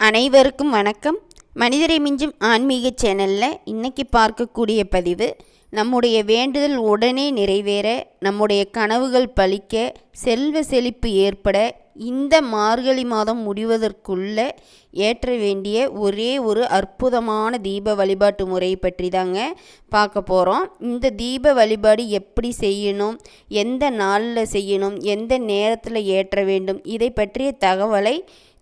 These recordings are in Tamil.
அனைவருக்கும் வணக்கம். மனிதரை மிஞ்சும் ஆன்மீக சேனலில் இன்னைக்கு பார்க்கக்கூடிய பதிவு நம்முடைய வேண்டுதல் உடனே நிறைவேற நம்முடைய கனவுகள் பலிக்க செல்வ செழிப்பு ஏற்பட இந்த மார்கழி மாதம் முடிவதற்குள்ளே ஏற்ற வேண்டிய ஒரே ஒரு அற்புதமான தீப வழிபாட்டு முறை பற்றி தாங்க பார்க்க போகிறோம் இந்த தீப வழிபாடு எப்படி செய்யணும் எந்த நாளில் செய்யணும் எந்த நேரத்தில் ஏற்ற வேண்டும் இதை பற்றிய தகவலை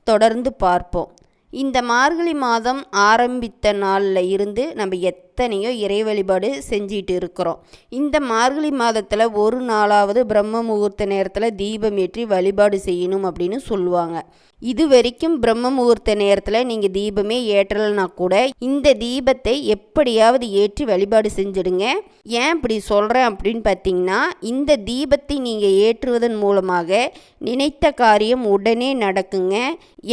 தொடர்ந்து பார்ப்போம். இந்த மார்கழி மாதம் ஆரம்பித்த நாளில் இருந்து நம்ம எத் எத்தனையோ இறை வழிபாடு செஞ்சிட்டு இருக்கிறோம் இந்த மார்கழி மாதத்தில் ஒரு நாளாவது பிரம்ம முகூர்த்த நேரத்தில் தீபம் ஏற்றி வழிபாடு செய்யணும் அப்படின்னு சொல்லுவாங்க. இது வரைக்கும் பிரம்ம முகூர்த்த நேரத்தில் நீங்கள் தீபமே ஏற்றலைனா கூட இந்த தீபத்தை எப்படியாவது ஏற்றி வழிபாடு செஞ்சிடுங்க. ஏன் இப்படி சொல்கிறேன் அப்படின்னு பார்த்தீங்கன்னா இந்த தீபத்தை நீங்கள் ஏற்றுவதன் மூலமாக நினைத்த காரியம் உடனே நடக்குங்க.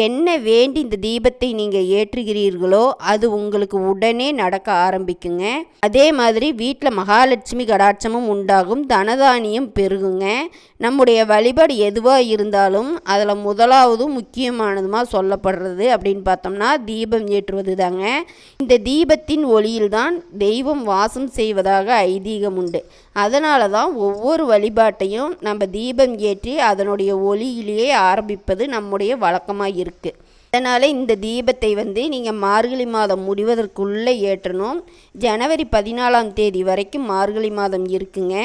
என்ன வேண்டி இந்த தீபத்தை நீங்கள் ஏற்றுகிறீர்களோ அது உங்களுக்கு உடனே நடக்க ஆரம்பிக்குங்க. அதே மாதிரி வீட்டில் மகாலட்சுமி கடாட்சமும் உண்டாகும். தனதானியம் பெருகுங்க. நம்முடைய வழிபாடு எதுவாக இருந்தாலும் அதில் முதலாவதும் முக்கியமானதுமாக சொல்லப்படுறது அப்படின்னு பார்த்தோம்னா தீபம் ஏற்றுவது தாங்க இந்த தீபத்தின் ஒளியில்தான் தெய்வம் வாசம் செய்வதாக ஐதீகம் உண்டு. அதனால தான் ஒவ்வொரு வழிபாட்டையும் நம்ம தீபம் ஏற்றி அதனுடைய ஒளியிலேயே ஆரம்பிப்பது நம்முடைய வழக்கமாக இருக்குது அதனால் இந்த தீபத்தை வந்து நீங்கள் மார்கழி மாதம் முடிவதற்குள்ளே ஏற்றணும். ஜனவரி பதினாலாம் தேதி வரைக்கும் மார்கழி மாதம் இருக்குங்க.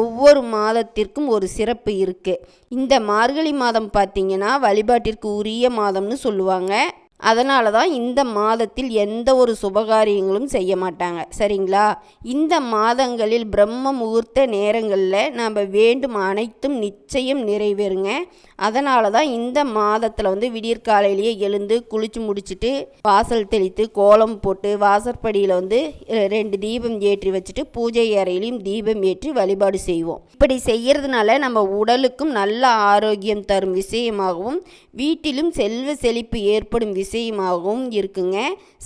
ஒவ்வொரு மாதத்திற்கும் ஒரு சிறப்பு இருக்குது இந்த மார்கழி மாதம் பார்த்திங்கன்னா வழிபாட்டிற்கு உரிய மாதம்னு சொல்லுவாங்க. அதனால தான் இந்த மாதத்தில் எந்த ஒரு சுபகாரியங்களும் செய்ய மாட்டாங்க. சரிங்களா? இந்த மாதங்களில் பிரம்ம முகூர்த்த நேரங்களில் நாம் வேண்டும் அனைத்தும் நிச்சயம் நிறைவேறுங்க. அதனால தான் இந்த மாதத்தில் வந்து விடியற்காலையிலேயே எழுந்து குளிச்சு முடிச்சுட்டு வாசல் தெளித்து கோலம் போட்டு வாசற்படியில் வந்து ரெண்டு தீபம் ஏற்றி வச்சுட்டு பூஜை அறையிலையும் தீபம் ஏற்றி வழிபாடு செய்வோம். இப்படி செய்கிறதுனால நம்ம உடலுக்கும் நல்ல ஆரோக்கியம் தரும் விஷயமாகவும் வீட்டிலும் செல்வ செழிப்பு ஏற்படும் விஷயமாகவும் இருக்குங்க.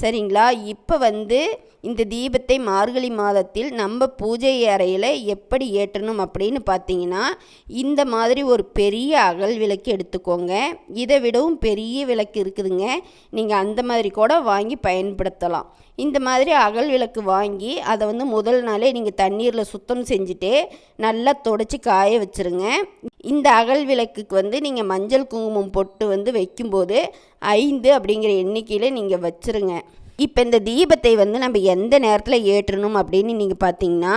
சரிங்களா? இப்போ வந்து இந்த தீபத்தை மார்கழி மாதத்தில் நம்ம பூஜை அறையில் எப்படி ஏற்றணும் அப்படின்னு பார்த்தீங்கன்னா இந்த மாதிரி ஒரு பெரிய அகல் விளக்கு எடுத்துக்கோங்க. இதை விடவும் பெரிய விளக்கு இருக்குதுங்க. நீங்கள் அந்த மாதிரி கூட வாங்கி பயன்படுத்தலாம். இந்த மாதிரி அகல் விளக்கு வாங்கி அதை வந்து முதல் நாளே நீங்கள் தண்ணீரில் சுத்தம் செஞ்சுட்டு நல்லா தொடச்சி காய வச்சுருங்க. இந்த அகல் விளக்குக்கு வந்து நீங்கள் மஞ்சள் குங்குமம் பொட்டு வந்து வைக்கும்போது ஐந்து அப்படிங்கிற எண்ணிக்கையில் நீங்கள் வச்சுருங்க. இப்போ இந்த தீபத்தை வந்து நம்ம எந்த நேரத்தில் ஏற்றணும் அப்படின்னு நீங்கள் பார்த்தீங்கன்னா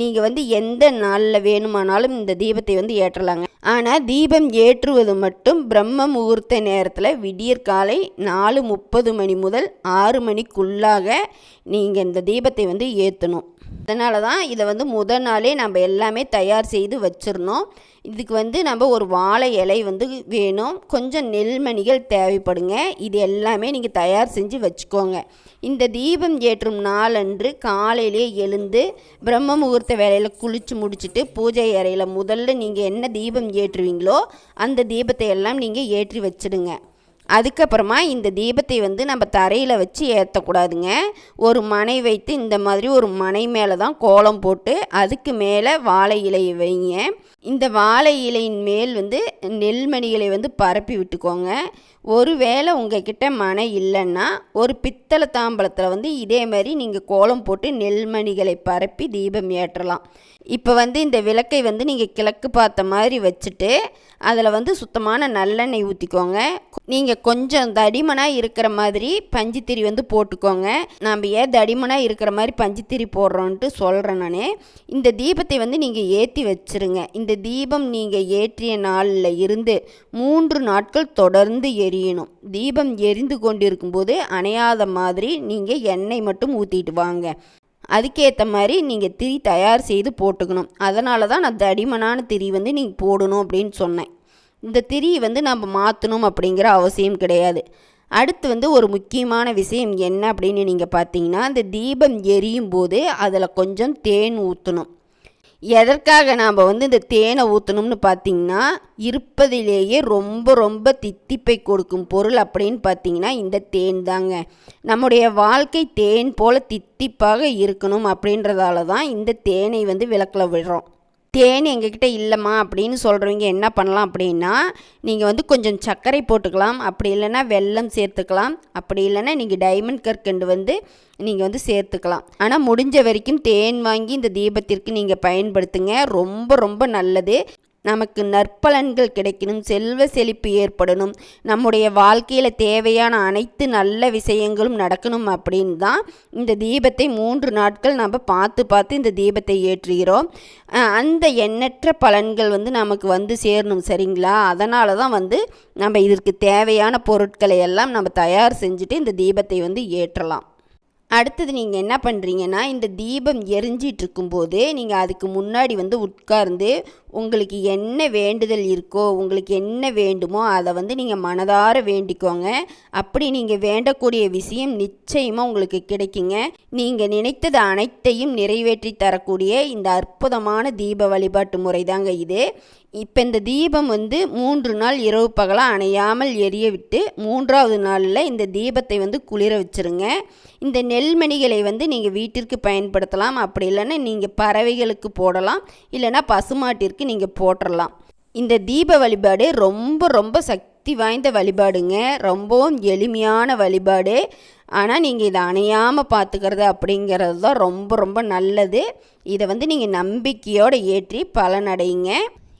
நீங்கள் வந்து எந்த நாளில் வேணுமானாலும் இந்த தீபத்தை வந்து ஏற்றலாங்க. ஆனால் தீபம் ஏற்றுவது மட்டும் பிரம்ம முகூர்த்த நேரத்தில் விடியற்காலை நாலு முப்பது மணி முதல் ஆறு மணிக்குள்ளாக நீங்கள் இந்த தீபத்தை வந்து ஏற்றணும் அதனால தான் இதை வந்து முதல் நாளே நம்ம எல்லாமே தயார் செய்து வச்சிடணும். இதுக்கு வந்து நம்ம ஒரு வாழை இலை வந்து வேணும். கொஞ்சம் நெல்மணிகள் தேவைப்படுங்க. இது எல்லாமே நீங்கள் தயார் செஞ்சு வச்சுக்கோங்க. இந்த தீபம் ஏற்றும் நாளன்று காலையிலே எழுந்து பிரம்ம முகூர்த்த வேலையில் குளித்து முடிச்சுட்டு பூஜை அறையில் முதல்ல நீங்கள் என்ன தீபம் ஏற்றுவீங்களோ அந்த தீபத்தை எல்லாம் நீங்கள் ஏற்றி வச்சிடுங்க. அதுக்கப்புறமா இந்த தீபத்தை வந்து நம்ம தரையில் வச்சு ஏற்றக்கூடாதுங்க ஒரு மனை வைத்து இந்த மாதிரி ஒரு மனை மேலே தான் கோலம் போட்டு அதுக்கு மேலே வாழை இலையை வைங்க. இந்த வாழை இலையின் மேல் வந்து நெல்மணிகளை வந்து பரப்பி விட்டுக்கோங்க. ஒருவேளை உங்ககிட்ட மனை இல்லைன்னா ஒரு பித்தளை தாம்பலத்தில் வந்து இதே மாதிரி நீங்கள் கோலம் போட்டு நெல்மணிகளை பரப்பி தீபம் ஏற்றலாம். இப்போ வந்து இந்த விளக்கை வந்து நீங்கள் கிழக்கு பார்த்த மாதிரி வச்சுட்டு அதில் வந்து சுத்தமான நல்லெண்ணெய் ஊற்றிக்கோங்க நீங்கள் கொஞ்சம் தடிமனாக இருக்கிற மாதிரி பஞ்சுத்திரி வந்து போட்டுக்கோங்க. நாம் ஏன் தடிமனாக இருக்கிற மாதிரி பஞ்சுத்திரி போடுறோன்ட்டு சொல்கிறேன் நான். இந்த தீபத்தை வந்து நீங்கள் ஏற்றி வச்சுருங்க. இந்த இந்த தீபம் நீங்கள் ஏற்றிய நாளில் இருந்து மூன்று நாட்கள் தொடர்ந்து எரியணும். தீபம் எரிந்து கொண்டிருக்கும்போது அணையாத மாதிரி நீங்கள் எண்ணெய் மட்டும் ஊற்றிட்டு வாங்க. அதுக்கேற்ற மாதிரி நீங்கள் திரி தயார் செய்து போட்டுக்கணும். அதனால தான் நான் தடிமனான திரி வந்து நீங்கள் போடணும் அப்படின்னு சொன்னேன். இந்த திரியை வந்து நம்ம மாற்றணும் அப்படிங்கிற அவசியம் கிடையாது. அடுத்து வந்து ஒரு முக்கியமான விஷயம் என்ன அப்படின்னு நீங்கள் பார்த்தீங்கன்னா இந்த தீபம் எரியும் போது அதில் கொஞ்சம் தேன் ஊற்றணும் எதற்காக நாம் வந்து இந்த தேனை ஊற்றணும்னு பார்த்தீங்கன்னா இருப்பதிலேயே ரொம்ப ரொம்ப தித்திப்பை கொடுக்கும் பொருள் அப்படின்னு பார்த்தீங்கன்னா இந்த தேன் தாங்க. நம்முடைய வாழ்க்கை தேன் போல் தித்திப்பாக இருக்கணும் அப்படின்றதால தான் இந்த தேனை வந்து விளக்கில் விடுறோம். தேன் எங்ககிட்ட இல்லைம்மா அப்படின்னு சொல்கிறவங்க என்ன பண்ணலாம் அப்படின்னா நீங்கள் வந்து கொஞ்சம் சர்க்கரை போட்டுக்கலாம். அப்படி இல்லைன்னா வெல்லம் சேர்த்துக்கலாம். அப்படி இல்லைன்னா நீங்கள் டைமண்ட் கற்கண்டு வந்து நீங்கள் வந்து சேர்த்துக்கலாம். ஆனால் முடிஞ்ச வரைக்கும் தேன் வாங்கி இந்த தீபத்திற்கு நீங்கள் பயன்படுத்துங்க. ரொம்ப ரொம்ப நல்லது. நமக்கு நற்பலன்கள் கிடைக்கணும் செல்வ செழிப்பு ஏற்படணும் நம்முடைய வாழ்க்கையில் தேவையான அனைத்து நல்ல விஷயங்களும் நடக்கணும் அப்படின்னு தான் இந்த தீபத்தை மூன்று நாட்கள் நம்ம பார்த்து பார்த்து இந்த தீபத்தை ஏற்றுகிறோம். அந்த எண்ணற்ற பலன்கள் வந்து நமக்கு வந்து சேரணும் சரிங்களா? அதனால தான் வந்து நம்ம இதற்கு தேவையான பொருட்களை எல்லாம் நம்ம தயார் செஞ்சுட்டு இந்த தீபத்தை வந்து ஏற்றலாம். அடுத்தது நீங்கள் என்ன பண்ணுறீங்கன்னா இந்த தீபம் எரிஞ்சிட்டு இருக்கும்போது நீங்கள் அதுக்கு முன்னாடி வந்து உட்கார்ந்து உங்களுக்கு என்ன வேண்டுதல் இருக்கோ உங்களுக்கு என்ன வேண்டுமோ அதை வந்து நீங்கள் மனதார வேண்டிக்கோங்க. அப்படி நீங்கள் வேண்டக்கூடிய விஷயம் நிச்சயமாக உங்களுக்கு கிடைக்குங்க. நீங்கள் நினைத்தது அனைத்தையும் நிறைவேற்றி தரக்கூடிய இந்த அற்புதமான தீப வழிபாட்டு முறை தாங்க இது. இப்போ இந்த தீபம் வந்து மூன்று நாள் இரவு பகலாக அணையாமல் எரிய விட்டு மூன்றாவது நாளில் இந்த தீபத்தை வந்து குளிர வச்சுருங்க. இந்த நெல்மணிகளை வந்து நீங்கள் வீட்டிற்கு பயன்படுத்தலாம். அப்படி இல்லைன்னா நீங்கள் பறவைகளுக்கு போடலாம். இல்லைன்னா பசுமாட்டிற்கு நீங்கள் போட்டுடலாம் இந்த தீப வழிபாடு ரொம்ப ரொம்ப சக்தி வாய்ந்த வழிபாடுங்க. ரொம்பவும் எளிமையான வழிபாடு. ஆனால் நீங்கள் இதை அணையாமல் பார்த்துக்கிறது அப்படிங்கிறது தான் ரொம்ப ரொம்ப நல்லது. இதை வந்து நீங்கள் நம்பிக்கையோடு ஏற்றி பலனடையுங்க.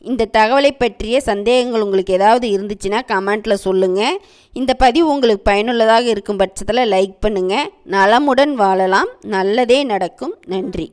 இந்த தகவலை பற்றிய சந்தேகங்கள் உங்களுக்கு ஏதாவது இருந்துச்சுன்னா கமெண்ட்டில் சொல்லுங்கள் இந்த பதிவு உங்களுக்கு பயனுள்ளதாக இருக்கும் பட்சத்தில் லைக் பண்ணுங்கள் நலமுடன் வாழலாம். நல்லதே நடக்கும். நன்றி.